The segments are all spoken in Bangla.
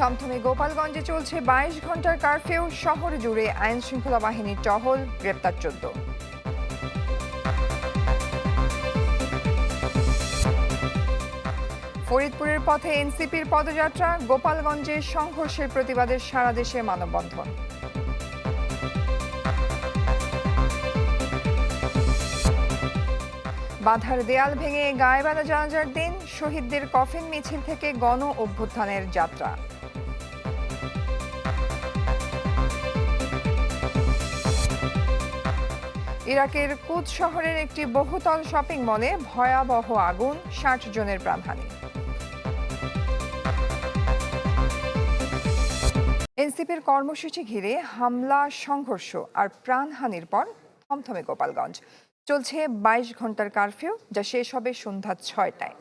থমথমে গোপালগঞ্জে চলছে বাইশ ঘণ্টার কারফিউ, শহর জুড়ে আইন শৃঙ্খলা বাহিনীর টহল, গ্রেপ্তার চোদ্দ। ফরিদপুরের পথে এনসিপির পদযাত্রা, গোপালগঞ্জে সংঘর্ষের প্রতিবাদে সারা দেশে মানববন্ধন। বাধার দেয়াল ভেঙে গায়েবালা জানাজার দিন, শহীদদের কফিন মিছিল থেকে গণ অভ্যুত্থানের যাত্রা। ইরাকের কুদ শহরের একটি বহুতল শপিং মলে ভয়াবহ আগুন ষাট জনের প্রাণহানি। এনসিপির কর্মসূচি ঘিরে হামলা, সংঘর্ষ আর প্রাণহানির পর থমথমে গোপালগঞ্জ। চলছে বাইশ ঘণ্টার কারফিউ, যা শেষ হবে সন্ধ্যা ছয়টায়।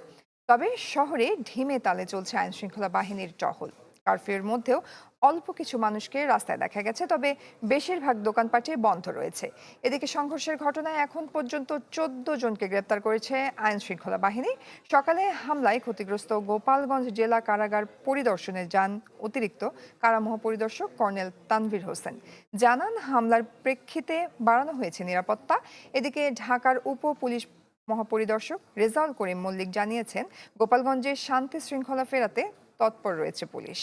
তবে শহরে ঢিমে তালে চলছে আইনশৃঙ্খলা বাহিনীর টহল। কারফিউর মধ্যেও অল্প কিছু মানুষকে রাস্তায় দেখা গেছে, তবে বেশিরভাগ দোকানপাটে বন্ধ রয়েছে। এদিকে সংঘর্ষের ঘটনায় এখন পর্যন্ত চোদ্দ জনকে গ্রেপ্তার করেছে আইন শৃঙ্খলা বাহিনী। সকালে হামলায় ক্ষতিগ্রস্ত গোপালগঞ্জ জেলা কারাগার পরিদর্শনে যান অতিরিক্ত কারা মহাপরিদর্শক কর্নেল তানভীর হোসেন। জানান, হামলার প্রেক্ষিতে বাড়ানো হয়েছে নিরাপত্তা। এদিকে ঢাকার উপ পুলিশ মহাপরিদর্শক রেজাউল করিম মল্লিক জানিয়েছেন, গোপালগঞ্জে শান্তি শৃঙ্খলা ফেরাতে তৎপর রয়েছে পুলিশ।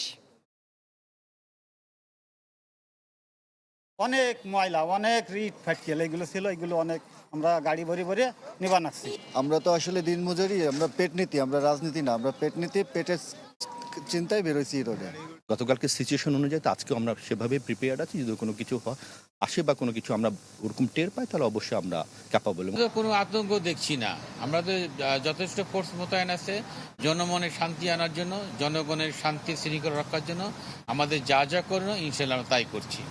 অনেক ময়লা অনেক রিট ফাটকেল এগুলো ছিল এগুলো অনেক আমরা গাড়ি ভরে ভরে নিবা নাকছি আমরা তো আসলে দিনমজুরি আমরা পেট নীতি আমরা রাজনীতি না আমরা পেট নীতি পেটের চিন্তায় বেরোইছি রোডে। গতকালকে সিচুয়েশন অনুযায়ী তো আজকেও আমরা সেভাবে প্রিপেয়ার্ড আছি যদি কোনো কিছু হয় আসে বা কোনো কিছু আমরা ওরকম টের পাই তাহলে অবশ্যই আমরা ক্যাপাবল কোনো আতঙ্ক দেখছি না। আমরা তো যথেষ্ট ফোর্স মোতায়েন আছে জনমনে শান্তি আনার জন্য জনগণের শান্তি শৃঙ্খলা রক্ষার জন্য আমাদের যা যা করণীয় ইনশাল্লাহ তাই করছি।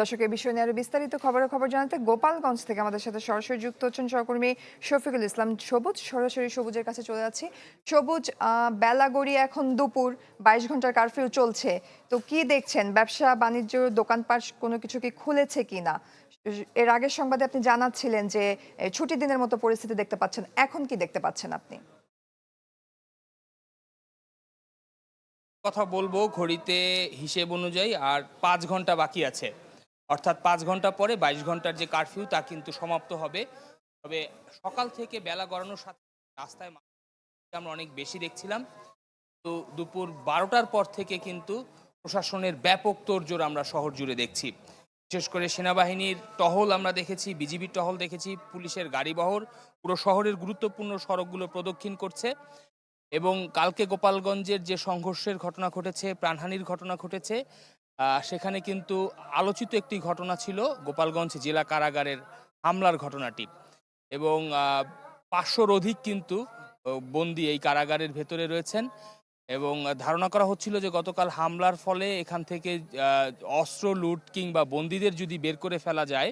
দর্শকের বিষয় নিয়ে আরও বিস্তারিত খবর খবর জানাতে গোপালগঞ্জ থেকে আমাদের সাথে সরাসরি যুক্ত হচ্ছেন সহকর্মী শফিকুল ইসলাম সবুজ। সরাসরি সবুজের কাছে চলে যাচ্ছি। সবুজ আহ, বেলা গড়িয়ে এখন দুপুর বাইশ ঘণ্টার কারফিউ চলছে। তো কি দেখছেন? ব্যবসা বাণিজ্য দোকানপাট কোনো কিছু কি খুলেছে কিনা এর আগের সংবাদে আপনি জানাচ্ছিলেন যে ছুটি দিনের মতো পরিস্থিতি দেখতে পাচ্ছেন। এখন কি দেখতে পাচ্ছেন আপনি? কথা বলব ঘড়িতে হিসেব অনুযায়ী আর পাঁচ ঘণ্টা বাকি আছে। অর্থাৎ পাঁচ ঘণ্টা পরে, বাইশ ঘণ্টার যে কারফিউ তা কিন্তু সমাপ্ত হবে। তবে সকাল থেকে বেলা গড়ানোর সাথে রাস্তায় আমরা অনেক বেশি দেখছিলাম। তো দুপুর বারোটার পর থেকে কিন্তু প্রশাসনের ব্যাপক তোড়জোড় আমরা শহর জুড়ে দেখছি। বিশেষ করে সেনাবাহিনীর টহল আমরা দেখেছি, বিজিবির টহল দেখেছি, পুলিশের গাড়িবহর পুরো শহরের গুরুত্বপূর্ণ সড়কগুলো প্রদক্ষিণ করছে এবং কালকে গোপালগঞ্জের যে সংঘর্ষের ঘটনা ঘটেছে, প্রাণহানির ঘটনা ঘটেছে সেখানে কিন্তু আলোচিত একটি ঘটনা ছিল গোপালগঞ্জ জেলা কারাগারের হামলার ঘটনাটি। এবং পাঁচশোর অধিক কিন্তু বন্দী এই কারাগারের ভেতরে রয়েছেন। এবং ধারণা করা হচ্ছিল যে গতকাল হামলার ফলে এখান থেকে অস্ত্র লুট কিংবা বন্দীদের যদি বের করে ফেলা যায়,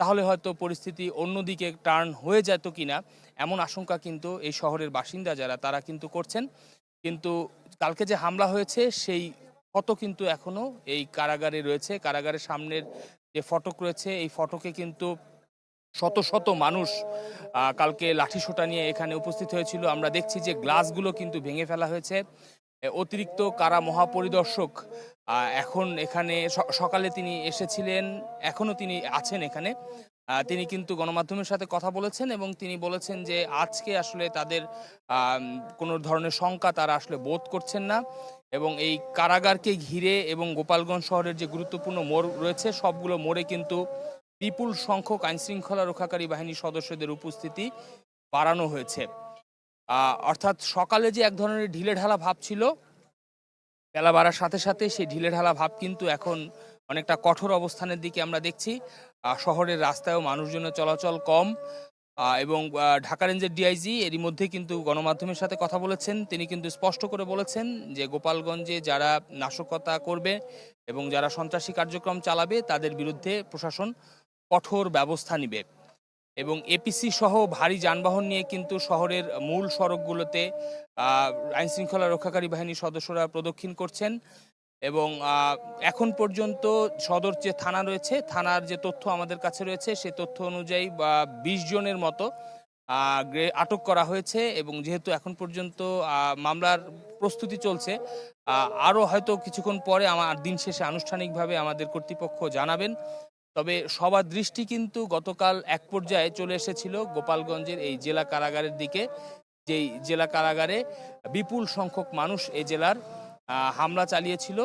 তাহলে হয়তো পরিস্থিতি অন্যদিকে টার্ন হয়ে যেত কিনা, এমন আশঙ্কা কিন্তু এই শহরের বাসিন্দা যারা, তারা কিন্তু করছেন। কিন্তু কালকে যে হামলা হয়েছে, সেই ফটো কিন্তু এখনও এই কারাগারে রয়েছে। কারাগারের সামনের যে ফটক রয়েছে, এই ফটকে কিন্তু শত শত মানুষ কালকে লাঠিসোঁটা নিয়ে এখানে উপস্থিত হয়েছিল। আমরা দেখছি যে গ্লাসগুলো কিন্তু ভেঙে ফেলা হয়েছে। অতিরিক্ত কারা মহাপরিদর্শক এখন এখানে সকালে তিনি এসেছিলেন, এখনও তিনি আছেন এখানে। তিনি কিন্তু গণমাধ্যমের সাথে কথা বলেছেন এবং তিনি বলেছেন যে আজকে আসলে তাদের কোনো ধরনের শঙ্কা তারা আসলে বোধ করছেন না। এবং এই কারাগারকে ঘিরে এবং গোপালগঞ্জ শহরের যে গুরুত্বপূর্ণ মোড় রয়েছে, সবগুলো মোড়ে কিন্তু বিপুল সংখ্যক আইনশৃঙ্খলা রক্ষাকারী বাহিনীর সদস্যদের উপস্থিতি বাড়ানো হয়েছে। অর্থাৎ সকালে যে এক ধরনের ঢিলেঢালা ভাব ছিল, বেলা বাড়ার সাথে সাথে সেই ঢিলেঢালা ভাব কিন্তু এখন অনেকটা কঠোর অবস্থানের দিকে আমরা দেখছি। শহরের রাস্তায়ও মানুষজনের চলাচল কম। এবং ঢাকা রেঞ্জের ডিআইজি এরই মধ্যে কিন্তু গণমাধ্যমের সাথে কথা বলেছেন। তিনি কিন্তু স্পষ্ট করে বলেছেন যে, গোপালগঞ্জে যারা নাশকতা করবে এবং যারা সন্ত্রাসী কার্যক্রম চালাবে, তাদের বিরুদ্ধে প্রশাসন কঠোর ব্যবস্থা নিবে। এবং এপিসি সহ ভারী যানবাহন নিয়ে কিন্তু শহরের মূল সড়কগুলোতে আইনশৃঙ্খলা রক্ষাকারী বাহিনীর সদস্যরা প্রদক্ষিণ করছেন। এবং এখন পর্যন্ত সদর যে থানা রয়েছে, থানার যে তথ্য আমাদের কাছে রয়েছে সেই তথ্য অনুযায়ী, বা, বিশ জনের মতো আটক করা হয়েছে এবং যেহেতু এখন পর্যন্ত মামলার প্রস্তুতি চলছে আরও হয়তো কিছুক্ষণ পরে আমার দিন শেষে আনুষ্ঠানিকভাবে আমাদের কর্তৃপক্ষ জানাবেন। তবে সবার দৃষ্টি কিন্তু গতকাল এক পর্যায়ে চলে এসেছিল গোপালগঞ্জের এই জেলা কারাগারের দিকে, যেই জেলা কারাগারে বিপুল সংখ্যক মানুষ এই জেলার হামলা চালিয়েছিল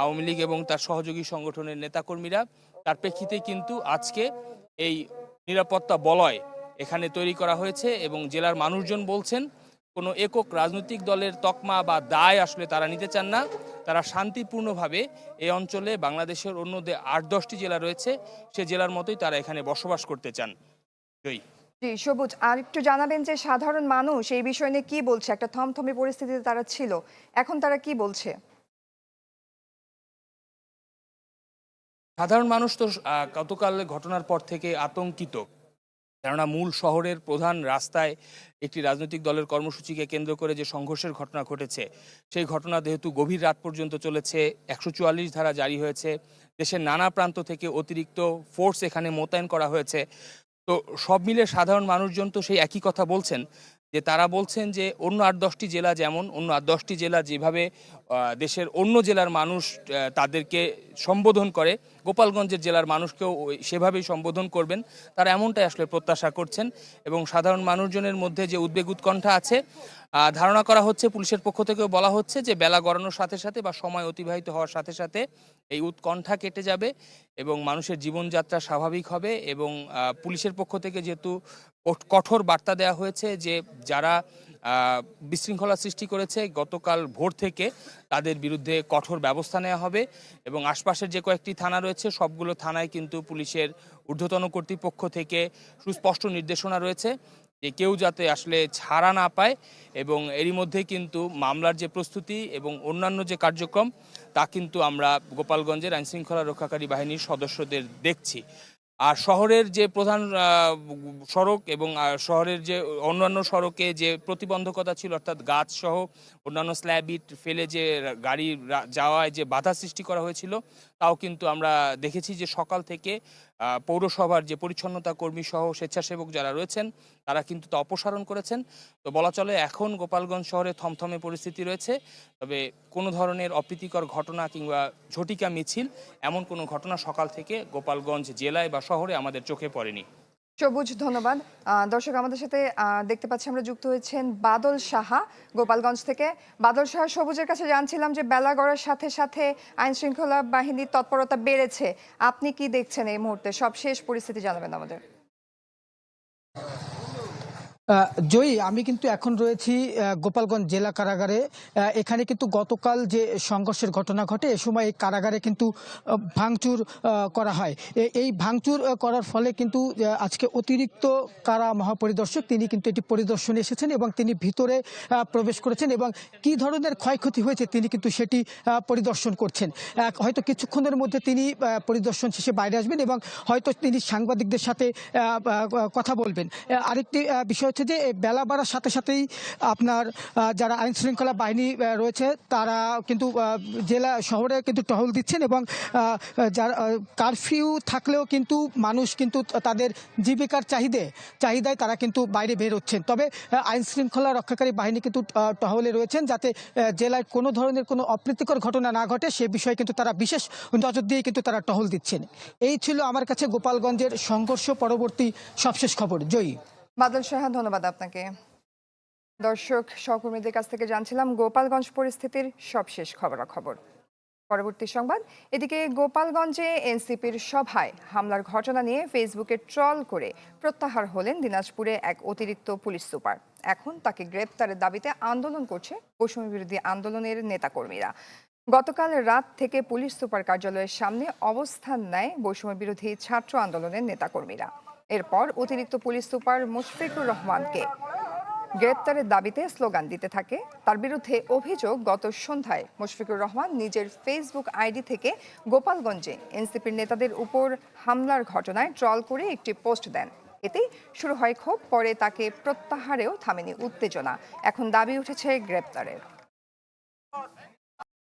আওয়ামী লীগ এবং তার সহযোগী সংগঠনের নেতাকর্মীরা। তার প্রেক্ষিতে কিন্তু আজকে এই নিরাপত্তা বলয় এখানে তৈরি করা হয়েছে এবং জেলার মানুষজন বলছেন, কোনো একক রাজনৈতিক দলের তকমা বা দায় আসলে তারা নিতে চান না। তারা শান্তিপূর্ণভাবে এই অঞ্চলে বাংলাদেশের অন্য আট দশটি জেলা রয়েছে, সে জেলার মতোই তারা এখানে বসবাস করতে চান। জয়ী। জি, সবুজ, আর একটু জানাবেন যে সাধারণ মানুষ এই বিষয় নিয়ে কি বলছে? একটা থমথমে পরিস্থিতিতে তারা ছিল। এখন তারা কি বলছে? সাধারণ মানুষ তো গতকাল ঘটনার পর থেকে আতঙ্কিত। কেননা মূল শহরের প্রধান রাস্তায় একটি রাজনৈতিক দলের কর্মসূচিকে কেন্দ্র করে যে সংঘর্ষের ঘটনা ঘটেছে, সেই ঘটনা যেহেতু গভীর রাত পর্যন্ত চলেছে, একশো চুয়াল্লিশ ধারা জারি হয়েছে, দেশের নানা প্রান্ত থেকে অতিরিক্ত ফোর্স এখানে মোতায়েন করা হয়েছে। তো সব মিলে সাধারণ মানুষজন তো সেই একই কথা বলছেন, যে তারা বলছেন যে অন্য আট দশটি জেলা যেমন, অন্য আট দশটি জেলা যেভাবে দেশের অন্য জেলার মানুষ তাদেরকে সম্বোধন করে, গোপালগঞ্জের জেলার মানুষকেও সেভাবেই সম্বোধন করবেন, তারা এমনটাই আসলে প্রত্যাশা করছেন এবং সাধারণ মানুষজনের মধ্যে যে উদ্বেগ উৎকণ্ঠা আছে ধারণা করা হচ্ছে, পুলিশের পক্ষ থেকেও বলা হচ্ছে যে বেলা গড়ানোর সাথে সাথে বা সময় অতিবাহিত হওয়ার সাথে সাথে এই উৎকণ্ঠা কেটে যাবে এবং মানুষের জীবনযাত্রা স্বাভাবিক হবে এবং পুলিশের পক্ষ থেকে যেহেতু কঠ- কঠোর বার্তা দেওয়া হয়েছে যে যারা বিশৃঙ্খলা সৃষ্টি করেছে, গতকাল ভোর থেকে তাদের বিরুদ্ধে কঠোর ব্যবস্থা নেওয়া হবে এবং আশপাশের যে কয়েকটি থানা রয়েছে, সবগুলো থানায় কিন্তু পুলিশের ঊর্ধ্বতন কর্তৃপক্ষ থেকে সুস্পষ্ট নির্দেশনা রয়েছে। যে কেউ যাতে আসলে ছাড়া না পায় এবং এরই মধ্যে কিন্তু মামলার যে প্রস্তুতি এবং অন্যান্য যে কার্যক্রম, তা কিন্তু আমরা গোপালগঞ্জের আইনশৃঙ্খলা রক্ষাকারী বাহিনীর সদস্যদের দেখছি। আর শহরের যে প্রধান সড়ক এবং শহরের যে অন্যান্য সড়কে যে প্রতিবন্ধকতা ছিল, অর্থাৎ গাছ সহ অন্যান্য স্ল্যাব ইট ফেলে যে গাড়ি যাওয়ায় যে বাধা সৃষ্টি করা হয়েছিল, তাও কিন্তু আমরা দেখেছি যে সকাল থেকে পৌরসভার যে পরিচ্ছন্নতা কর্মী সহ স্বেচ্ছাসেবক যারা রয়েছেন, তারা কিন্তু তা অপসারণ করেছেন। তো বলা চলে, এখন গোপালগঞ্জ শহরে থমথমে পরিস্থিতি রয়েছে। তবে কোনো ধরনের অপ্রীতিকর ঘটনা কিংবা ঝটিকা মিছিল, এমন কোনো ঘটনা সকাল থেকে গোপালগঞ্জ জেলায় বা শহরে আমাদের চোখে পড়েনি। সবুজ, ধন্যবাদ। দর্শক, আমাদের সাথে দেখতে পাচ্ছি আমরা যুক্ত হয়েছেন বাদল সাহা গোপালগঞ্জ থেকে। বাদল সাহা, সবুজের কাছে জানছিলাম যে বেলা গড়ার সাথে সাথে আইন শৃঙ্খলা বাহিনীর তৎপরতা বেড়েছে। আপনি কি দেখছেন এই মুহূর্তে? সব শেষ পরিস্থিতি জানাবেন আমাদের। জয়ী, আমি কিন্তু এখন রয়েছি গোপালগঞ্জ জেলা কারাগারে। এখানে কিন্তু গতকাল যে সংঘর্ষের ঘটনা ঘটে, এ সময় এই কারাগারে কিন্তু ভাঙচুর করা হয়। এই ভাঙচুর করার ফলে কিন্তু আজকে অতিরিক্ত কারা মহাপরিদর্শক, তিনি কিন্তু এটি পরিদর্শনে এসেছেন এবং তিনি ভিতরে প্রবেশ করেছেন এবং কি ধরনের ক্ষয়ক্ষতি হয়েছে তিনি কিন্তু সেটি পরিদর্শন করছেন। হয়তো কিছুক্ষণের মধ্যে তিনি পরিদর্শন শেষে বাইরে আসবেন এবং হয়তো তিনি সাংবাদিকদের সাথে কথা বলবেন। আরেকটি বিষয় হচ্ছে যে বেলা বাড়ার সাথে সাথেই আপনার যারা আইন শৃঙ্খলা বাহিনী রয়েছে, তারা কিন্তু জেলা শহরে কিন্তু টহল দিচ্ছেন এবং যারা কারফিউ থাকলেও কিন্তু মানুষ কিন্তু তাদের জীবিকার চাহিদে, চাহিদায় তারা কিন্তু বাইরে বের হচ্ছেন। তবে আইন শৃঙ্খলা রক্ষাকারী বাহিনী কিন্তু টহলে রয়েছেন যাতে জেলায় কোনো ধরনের কোনো অপ্রীতিকর ঘটনা না ঘটে, সে বিষয়ে কিন্তু তারা বিশেষ নজর দিয়ে কিন্তু তারা টহল দিচ্ছেন। এই ছিল আমার কাছে গোপালগঞ্জের সংঘর্ষ পরবর্তী সবশেষ খবর। জয়ী বাদল সাহা, ধন্যবাদ আপনাকে। দর্শক, সহকর্মীদের কাছ থেকে জানছিলাম গোপালগঞ্জ পরিস্থিতির সবশেষ খবরাখবর। পরবর্তী সংবাদ, এদিকে গোপালগঞ্জে এনসিপির সভায় হামলার ঘটনা নিয়ে ফেসবুকে ট্রল করে প্রত্যাহার হলেন দিনাজপুরে এক অতিরিক্ত পুলিশ সুপার। এখন তাকে গ্রেপ্তারের দাবিতে আন্দোলন করছে বৈষম্য বিরোধী আন্দোলনের নেতাকর্মীরা। গতকাল রাত থেকে পুলিশ সুপার কার্যালয়ের সামনে অবস্থান নেয় বৈষম্য বিরোধী ছাত্র আন্দোলনের নেতাকর্মীরা। এরপর অতিরিক্ত পুলিশ সুপার মুশফিকুর রহমানকে গ্রেপ্তারের দাবিতে স্লোগান দিতে থাকে। তার বিরুদ্ধে অভিযোগ গত সন্ধ্যায় মুশফিকুর রহমান নিজের ফেসবুক আইডি থেকে গোপালগঞ্জে এনসিপির নেতাদের উপর হামলার ঘটনায় ট্রল করে একটি পোস্ট দেন। এতেই শুরু হয় ক্ষোভ, পরে তাকে প্রত্যাহারেও থামেনি উত্তেজনা। এখন দাবি উঠেছে গ্রেপ্তারের।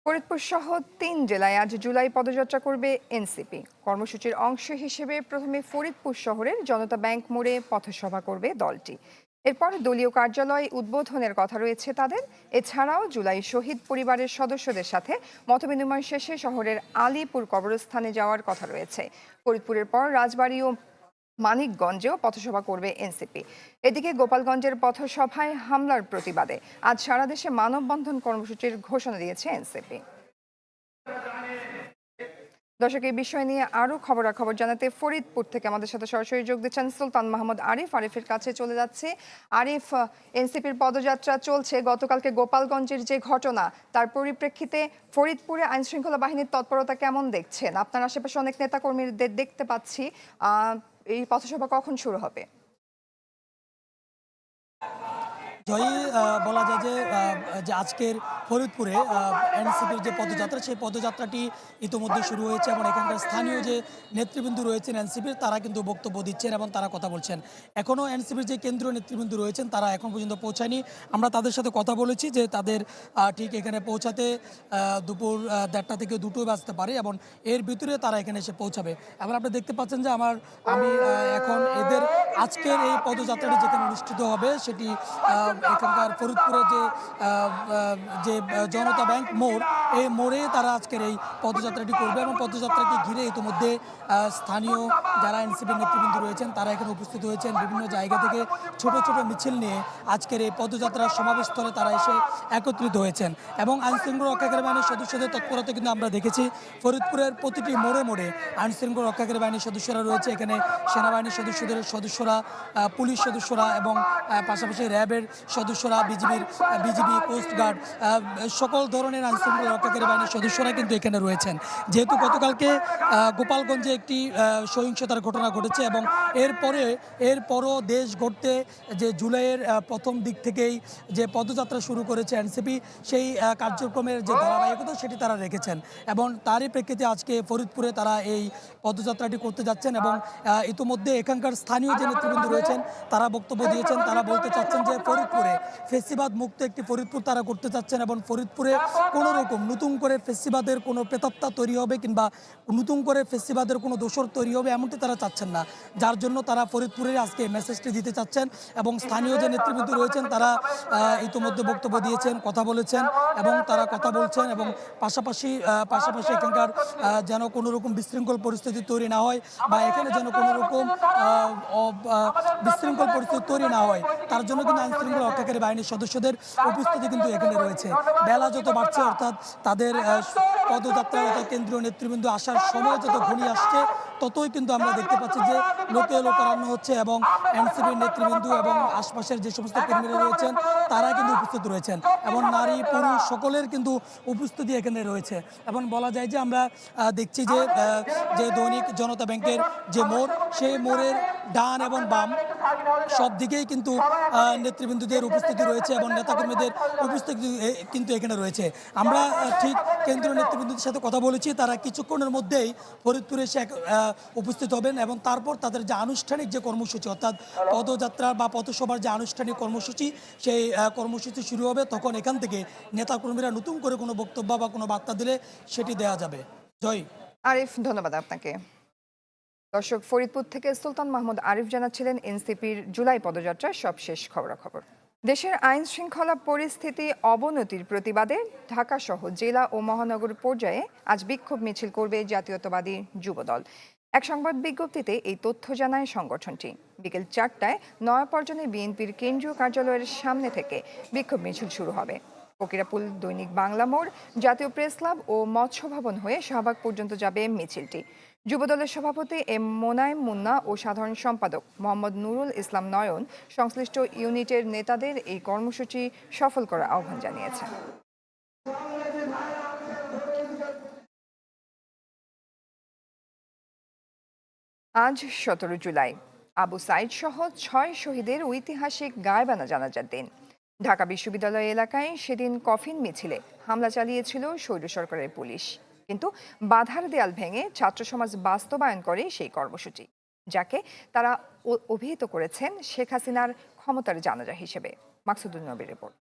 ফরিদপুর সহ তিন জেলায় আজ জুলাই পদযাত্রা করবে এনসিপি। কর্মসূচির অংশ হিসেবে প্রথমে ফরিদপুর শহরের জনতা ব্যাংক মোড়ে পথসভা করবে দলটি। এরপর দলীয় কার্যালয় উদ্বোধনের কথা রয়েছে তাদের। এছাড়াও জুলাই শহীদ পরিবারের সদস্যদের সাথে মতবিনিময় শেষে শহরের আলীপুর কবরস্থানে যাওয়ার কথা রয়েছে। ফরিদপুরের পর রাজবাড়ী ও মানিকগঞ্জেও পথসভা করবে এনসিপি। এদিকে গোপালগঞ্জের পথসভায় হামলার প্রতিবাদে আজ সারা দেশে মানববন্ধন কর্মসূচির ঘোষণা দিয়েছে এনসিপি। দর্শক, এই বিষয় নিয়ে আরও খবরাখবর জানাতে ফরিদপুর থেকে আমাদের সাথে সরাসরি যোগ দিচ্ছেন সুলতান মাহমুদ আরিফ। আরিফের কাছে চলে যাচ্ছে। আরিফ, এনসিপির পদযাত্রা চলছে। গতকালকে গোপালগঞ্জের যে ঘটনা, তার পরিপ্রেক্ষিতে ফরিদপুরে আইনশৃঙ্খলা বাহিনীর তৎপরতা কেমন দেখছেন? আপনার আশেপাশে অনেক নেতাকর্মীদের দেখতে পাচ্ছি। এই পথসভা কখন শুরু হবে? জয়ী বলা যায় যে যে আজকের ফরিদপুরে এনসিপির যে পদযাত্রা, সেই পদযাত্রাটি ইতোমধ্যে শুরু হয়েছে এবং এখানকার স্থানীয় যে নেতৃবৃন্দ রয়েছেন এনসিপির, তারা কিন্তু বক্তব্য দিচ্ছেন এবং তারা কথা বলছেন। এখনও এনসিপির যে কেন্দ্রীয় নেতৃবৃন্দ রয়েছেন, তারা এখন পর্যন্ত পৌঁছায়নি। আমরা তাদের সাথে কথা বলেছি যে তাদের ঠিক এখানে পৌঁছাতে দুপুর দেড়টা থেকে দুটো বাজতে পারে এবং এর ভিতরে তারা এখানে এসে পৌঁছাবে। এবং আপনি দেখতে পাচ্ছেন যে আমার, আমি এখন এদের আজকের এই পদযাত্রাটি যেখানে অনুষ্ঠিত হবে, সেটি এখানকার ফরিদপুরে যে যে জনতা ব্যাংক মোড়, এই মোড়ে তারা আজকের এই পদযাত্রাটি করবে এবং পদযাত্রাকে ঘিরে ইতিমধ্যে স্থানীয় যারা এনসিপির নেতৃবৃন্দ রয়েছেন, তারা এখানে উপস্থিত হয়েছেন। বিভিন্ন জায়গা থেকে ছোট ছোট মিছিল নিয়ে আজকের এই পদযাত্রার সমাবেশস্থলে তারা এসে একত্রিত হয়েছেন। এবং আইনশৃঙ্খলা রক্ষাকারী বাহিনীর সদস্যদের তৎপরতা কিন্তু আমরা দেখেছি। ফরিদপুরের প্রতিটি মোড়ে মোড়ে আইনশৃঙ্খলা রক্ষাকারী বাহিনীর সদস্যরা রয়েছে। এখানে সেনাবাহিনীর সদস্যদের সদস্যরা পুলিশ সদস্যরা এবং পাশাপাশি র্যাবের সদস্যরা বিজিবির, বিজিবি কোস্টগার্ড সকল ধরনের আইনশৃঙ্খলা রক্ষাকারী বাহিনীর সদস্যরা কিন্তু এখানে রয়েছেন। যেহেতু গতকালকে গোপালগঞ্জে একটি সহিংসতার ঘটনা ঘটেছে এবং এরপরে, এরপরও দেশ গড়তে যে জুলাইয়ের প্রথম দিক থেকেই যে পদযাত্রা শুরু করেছে এনসিপি, সেই কার্যক্রমের যে ধারাবাহিকতা সেটি তারা রেখেছেন এবং তারই প্রেক্ষিতে আজকে ফরিদপুরে তারা এই পদযাত্রাটি করতে যাচ্ছেন এবং ইতোমধ্যে এখানকার স্থানীয় যে নেতৃবৃন্দ রয়েছেন, তারা বক্তব্য দিয়েছেন। তারা বলতে চাচ্ছেন যে ফরিদপুরে ফেসিবাদ মুক্ত একটি ফরিদপুর তারা করতে চাচ্ছেন এবং ফরিদপুরে কোনো রকম নতুন করে ফেসিবাদের কোনো প্রেতাত্মা তৈরি হবে কিংবা নতুন করে ফেসিবাদের কোনো দোষর তৈরি হবে এমনটি তারা চাচ্ছেন না। যার জন্য তারা ফরিদপুরে আজকে মেসেজটি দিতে চাচ্ছেন এবং স্থানীয় যে নেতৃবৃন্দ রয়েছেন তারা ইতোমধ্যে বক্তব্য দিয়েছেন, কথা বলেছেন এবং তারা কথা বলছেন এবং পাশাপাশি পাশাপাশি এখানকার যেন কোনো রকম বিশৃঙ্খল পরিস্থিতি তৈরি না হয় বা এখানে যেন কোনো রকম বিশৃঙ্খল পরিস্থিতি তৈরি না হয়, তার জন্য কিন্তু আইন শৃঙ্খলা রক্ষাকারী বাহিনীর সদস্যদের উপস্থিতি কিন্তু এখানে রয়েছে। বেলা যত বাড়ছে অর্থাৎ তাদের পদযাত্রা অর্থাৎ কেন্দ্রীয় নেতৃবৃন্দ আসার সময় যত ঘনিয়ে আসছে ততই কিন্তু আমরা দেখতে পাচ্ছি যে লোকে লোকারণ্য হচ্ছে এবং এনসিপির নেতৃবৃন্দ এবং আশপাশের যে সমস্ত কর্মীরা রয়েছেন তারা কিন্তু উপস্থিত রয়েছেন। এবং নারী পুরুষ সকলের কিন্তু উপস্থিতি এখানে রয়েছে। এবং বলা যায় যে আমরা দেখছি যে যে দৈনিক জনতা ব্যাংকের যে মোড় সেই মোড়ের ডান এবং বাম সব দিকেই কিন্তু নেতৃবৃন্দদের উপস্থিতি রয়েছে এবং নেতাকর্মীদের উপস্থিতি কিন্তু এখানে রয়েছে। আমরা ঠিক কেন্দ্রীয় নেতৃবৃন্দদের সাথে কথা বলেছি, তারা কিছুক্ষণের মধ্যেই ফরিদপুরে এসে উপস্থিত হবেন এবং তারপর তাদের যে আনুষ্ঠানিক যে কর্মসূচি, অর্থাৎ পদযাত্রা বা পথসভার যে আনুষ্ঠানিক কর্মসূচি, সেই কর্মসূচি শুরু হবে। তখন এখান থেকে নেতাকর্মীরা নতুন করে কোনো বক্তব্য বা কোনো বার্তা দিলে সেটি দেওয়া যাবে। জয়। আরিফ, ধন্যবাদ আপনাকে। দর্শক ফরিদপুর থেকে সুলতান মাহমুদ আরিফ জানাচ্ছিলেন এনসিপির জুলাই পদযাত্রার সবশেষ খবরাখবর। দেশের আইন শৃঙ্খলা পরিস্থিতি অবনতির প্রতিবাদে ঢাকা সহ জেলা ও মহানগর পর্যায়ে আজ বিক্ষোভ মিছিল করবে জাতীয়তাবাদী যুবদল। এক সংবাদ বিজ্ঞপ্তিতে এই তথ্য জানায় সংগঠনটি। বিকেল চারটায় নয়াপর্জনে বিএনপির কেন্দ্রীয় কার্যালয়ের সামনে থেকে বিক্ষোভ মিছিল শুরু হবে। ফকিরাপুল দৈনিক বাংলা মোড়, জাতীয় প্রেস ক্লাব ও মৎস্য ভবন হয়ে শাহবাগ পর্যন্ত যাবে মিছিলটি। যুবদলের সভাপতি এম মোনায়েম মুন্না ও সাধারণ সম্পাদক মোহাম্মদ নুরুল ইসলাম নয়ন সংশ্লিষ্ট ইউনিটের নেতাদের এই কর্মসূচি সফল করার আহ্বান জানিয়েছেন। আজ সতেরো জুলাই। আবু সাইদ সহ ছয় শহীদের ঐতিহাসিক গায়বানা জানাজার দিন। ঢাকা বিশ্ববিদ্যালয় এলাকায় সেদিন কফিন মিছিলে হামলা চালিয়েছিল স্বৈর সরকারের পুলিশ। কিন্তু বাধার দেয়াল ভেঙে ছাত্র সমাজ বাস্তবায়ন করে সেই কর্মসূচি, যাকে তারা অভিহিত করেছেন শেখ হাসিনার ক্ষমতার জানাজা হিসেবে। মাকসুদুল নবীর রিপোর্ট।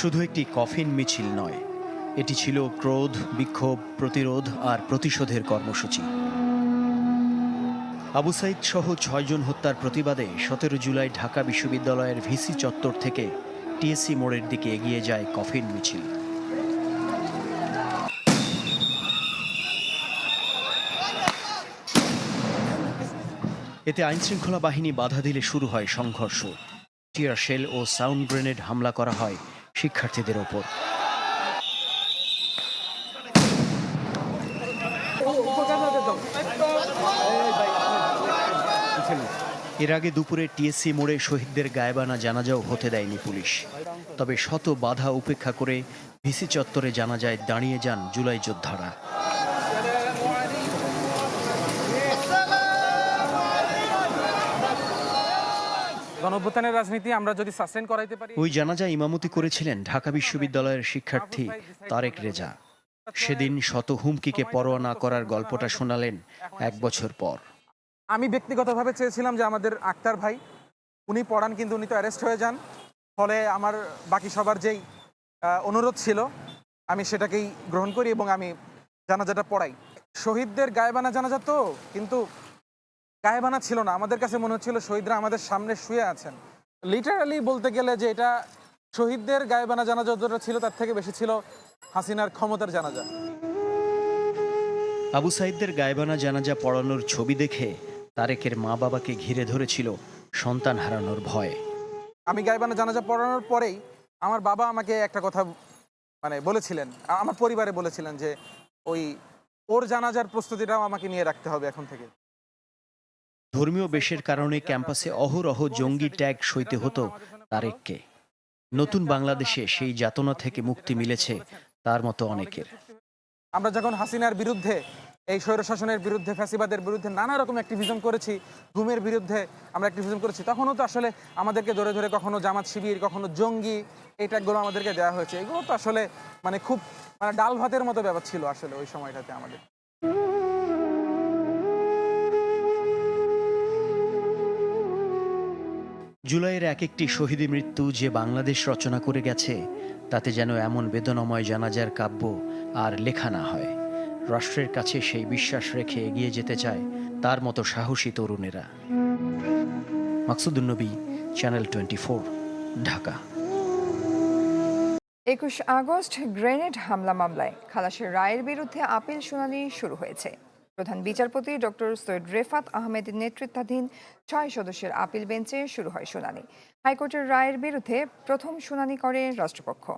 শুধু একটি কফিন মিছিল নয়, এটি ছিল ক্রোধ, বিক্ষোভ, প্রতিরোধ আর প্রতিশোধের কর্মসূচি। আবু সাইদ সহ ছয়জন হত্যার প্রতিবাদে সতেরো জুলাই ঢাকা বিশ্ববিদ্যালয়ের ভিসি চত্বর থেকে টিএসসি মোড়ের দিকে এগিয়ে যায় কফিন মিছিল। এতে আইনশৃঙ্খলা বাহিনী বাধা দিলে শুরু হয় সংঘর্ষ। টিয়ার শেল ও সাউন্ড গ্রেনেড হামলা করা হয় শিক্ষার্থীদের ওপর। এর আগে দুপুরে টিএসসি মোড়ে শহীদদের গায়েবানা জানাজাও হতে দেয়নি পুলিশ। তবে শত বাধা উপেক্ষা করে ভিসি চত্বরে জানাজায় দাঁড়িয়ে যান জুলাই যোদ্ধারা। গণঅভ্যুত্থানের রাজনীতি আমরা যদি সাসপেন্ড করাইতে পারি ওই জানাজা ইমামতি করেছিলেন ঢাকা বিশ্ববিদ্যালয়ের শিক্ষার্থী তারেক রেজা। সেদিন শত হুমকিকে পরোয়া না করার গল্পটা শোনালেন এক বছর পর। আমি ব্যক্তিগতভাবে চেয়েছিলাম যে আমাদের আক্তার ভাই, উনি পড়ান কিন্তু উনি তো অ্যারেস্ট হয়ে যান। ফলে আমার বাকি সবার যেই অনুরোধ ছিল, আমি সেটাকেই গ্রহণ করি এবং আমি জানাজাটা পড়াই। শহীদদের গায়েবানা জানাজা তো, কিন্তু গায়েবানা ছিল না। আমাদের কাছে মনে হচ্ছিল শহীদরা আমাদের সামনে শুয়ে আছেন। লিটারালি বলতে গেলে যে এটা শহীদদের গায়েবানা জানাজা যতটা ছিল, তার থেকে বেশি ছিল হাসিনার ক্ষমতার জানাজা। আবু সাইদদের গায়েবানা জানাজা পড়ানোর ছবি দেখে তারেকের মা বাবাকে ঘিরে ধরেছিল সন্তান হারানোর ভয়। আমি গাইবানা জানাজা পড়ানোর পরেই আমার বাবা আমাকে একটা কথা মানে বলেছিলেন আমার পরিবারে বলেছিলেন যে ওই ওর জানাজার প্রস্তুতিটাও আমাকে নিয়ে রাখতে হবে এখন থেকে। ধর্মীয় বেশের কারণে ক্যাম্পাসে অহরহ জঙ্গি ট্যাগ সইতে হতো তারেককে। নতুন বাংলাদেশে সেই যাতনা থেকে মুক্তি মিলেছে তার মতো অনেকের। আমরা যখন হাসিনার বিরুদ্ধে এই স্বৈরশাসনের বিরুদ্ধে, ফ্যাসিবাদের বিরুদ্ধে নানা রকম অ্যাক্টিভিজম করেছি ঘুমের বিরুদ্ধে আমরা অ্যাক্টিভিজম করেছি। তখনও তো আসলে আমাদেরকে ধরে ধরে কখনো জামাত শিবির, কখনো জঙ্গি এই ট্যাগগুলো আমাদেরকে দেওয়া হয়েছে। এগুলো তো আসলে মানে খুব মানে ডাল ভাতের মতো ব্যাপার ছিল আসলে ওই সময়টাতে আমাদের। জুলাইয়ের এক একটি শহীদ মৃত্যু যে বাংলাদেশ রচনা করে গেছে, তাতে যেন এমন বেদনাময় জানাজার কাব্য আর লেখা না হয়। রাষ্ট্রের কাছে সেই বিশ্বাস রেখে এগিয়ে যেতে চায় তার মতো সাহসী তরুণেরা। Maksudunnabi channel twenty Dhaka. একুশ আগস্ট, গ্রেনেড হামলা মামলায় খালাসের রায়ের বিরুদ্ধে আপিল শুনানি শুরু হয়েছে। প্রধান বিচারপতি ডক্টর সৈয়দ রেফাত আহমেদের নেতৃত্বাধীন ছয় সদস্যের আপিল বেঞ্চে শুরু হয় শুনানি। হাইকোর্টের রায়ের বিরুদ্ধে প্রথম শুনানি করে রাষ্ট্রপক্ষ।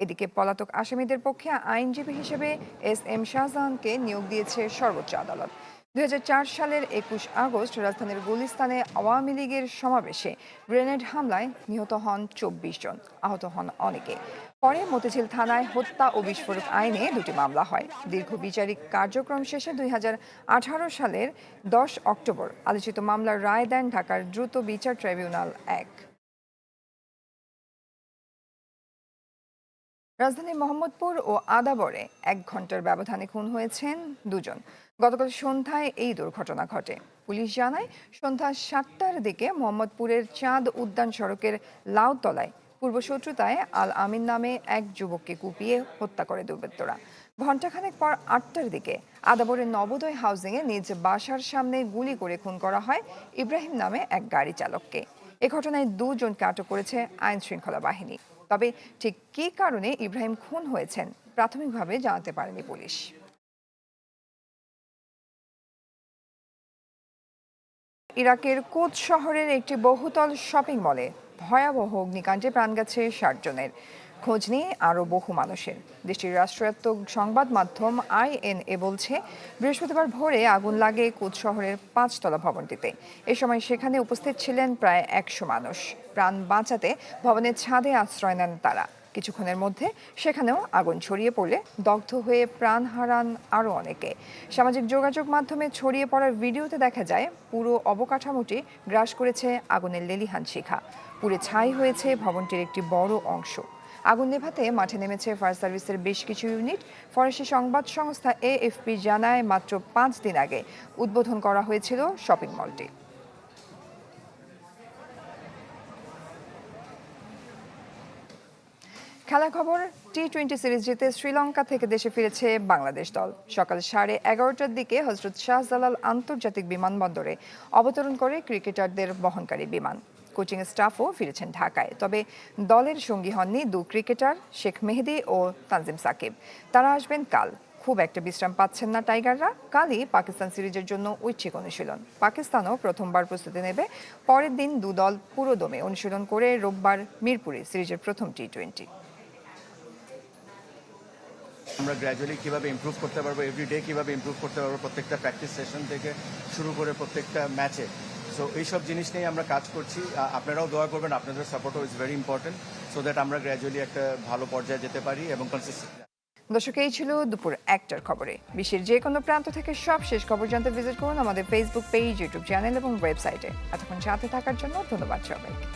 এদিকে পলাতক আসামিদের পক্ষে আইনজীবী হিসেবে এস এম শাহজাহানকে নিয়োগ দিয়েছে সর্বোচ্চ আদালত। দুই হাজার চার সালের একুশ আগস্ট রাজধানীর গুলিস্তানে আওয়ামী লীগের সমাবেশে গ্রেনেড হামলায় নিহত হন চব্বিশ জন, আহত হন অনেকে। পরে মতিঝিল থানায় হত্যা ও বিস্ফোরক আইনে দুটি মামলা হয়। দীর্ঘ বিচারিক কার্যক্রম শেষে দুই হাজার আঠারো সালের দশ অক্টোবর আলোচিত মামলার রায় দেন ঢাকার দ্রুত বিচার ট্রাইব্যুনাল এক। রাজধানীর মোহাম্মদপুর ও আদাবরে এক ঘণ্টার ব্যবধানে খুন হয়েছেন দুজন। গতকাল সন্ধ্যায় এই দুর্ঘটনা ঘটে। পুলিশ জানায়, সন্ধ্যা সাতটার দিকে মোহাম্মদপুরের চাঁদ উদ্যান সড়কের লাউতলায় পূর্বশত্রুতায় আল আমিন নামে এক যুবককে কুপিয়ে হত্যা করে দুর্বৃত্তরা। ঘণ্টাখানেক পর আটটার দিকে আদাবরের নবোদয় হাউজিংয়ে নিজ বাসার সামনে গুলি করে খুন করা হয় ইব্রাহিম নামে এক গাড়ি চালককে। এ ঘটনায় দুজনকে আটক করেছে আইন শৃঙ্খলা বাহিনী। তবে ঠিক কী কারণে ইব্রাহিম খুন হয়েছেন প্রাথমিকভাবে জানাতে পারেনি পুলিশ। ইরাকের কোচ শহরের একটি বহুতল শপিং মলে ভয়াবহ অগ্নিকাণ্ডে প্রাণ গেছে ষাট জনের। খোঁজ নিয়ে আরও বহু মানুষের। দেশটির রাষ্ট্রায়ত্ত সংবাদ মাধ্যম আইএনএ বলছে, বৃহস্পতিবার ভোরে আগুন লাগে কোচ শহরের পাঁচতলা ভবনটিতে। এ সময় সেখানে উপস্থিত ছিলেন প্রায় একশো মানুষ। প্রাণ বাঁচাতে ভবনের ছাদে আশ্রয় নেন তারা। কিছুক্ষণের মধ্যে সেখানেও আগুন ছড়িয়ে পড়লে দগ্ধ হয়ে প্রাণ হারান আরও অনেকে। সামাজিক যোগাযোগ মাধ্যমে ছড়িয়ে পড়ার ভিডিওতে দেখা যায়, পুরো অবকাঠামোটি গ্রাস করেছে আগুনের লেলিহান শিখা। পুরে ছাই হয়েছে ভবনটির একটি বড় অংশ। আগুন নেভাতে মাঠে নেমেছে ফায়ার সার্ভিসের বেশ কিছু ইউনিট। ফরাসি সংবাদ সংস্থা এএফপি জানায়, মাত্র পাঁচ দিন আগে উদ্বোধন করা হয়েছিল শপিং মলটি। খেলা খবর টি টোয়েন্টি সিরিজ জিতে শ্রীলঙ্কা থেকে দেশে ফিরেছে বাংলাদেশ দল। সকাল সাড়ে এগারোটার দিকে হজরত শাহজালাল আন্তর্জাতিক বিমানবন্দরে অবতরণ করে ক্রিকেটারদের বহনকারী বিমান। কোচিং স্টাফও ফিরেছেন ঢাকায়। তবে দলের সঙ্গী হননি দু ক্রিকেটার শেখ মেহেদি ও তানজিম সাকিব। তারা আসবেন কাল। খুব একটা বিশ্রাম পাচ্ছেন না টাইগাররা। কালই পাকিস্তান সিরিজের জন্য ঐচ্ছিক অনুশীলন। পাকিস্তানও প্রথমবার প্রস্তুতি নেবে। পরের দিন দু দল পুরো দমে অনুশীলন করে রোববার মিরপুরে সিরিজের প্রথম টি টোয়েন্টি আমরা গ্র্যাজুয়ালি কীভাবে ইমপ্রুভ করতে পারব এভরিডে কীভাবে ইমপ্রুভ করতে পারব, প্রত্যেকটা প্র্যাকটিস সেশন থেকে শুরু করে প্রত্যেকটা ম্যাচে সো এইসব জিনিস নিয়ে আমরা কাজ করছি। আপনারাও দোয়া করবেন, আপনাদের সাপোর্টও is very important so that আমরা গ্র্যাজুয়ালি একটা ভালো পর্যায়ে যেতে পারি এবং কনসিস্টেন্ট দর্শক, এই ছিল দুপুর একটার খবরে। বিশ্বের যে কোনো প্রান্ত থেকে সব শেষ খবর জানতে ভিজিট করুন আমাদের ফেসবুক পেজ ইউটিউব চ্যানেল এবং ওয়েবসাইটে এতক্ষণ সাথে থাকার জন্য ধন্যবাদ সবাইকে।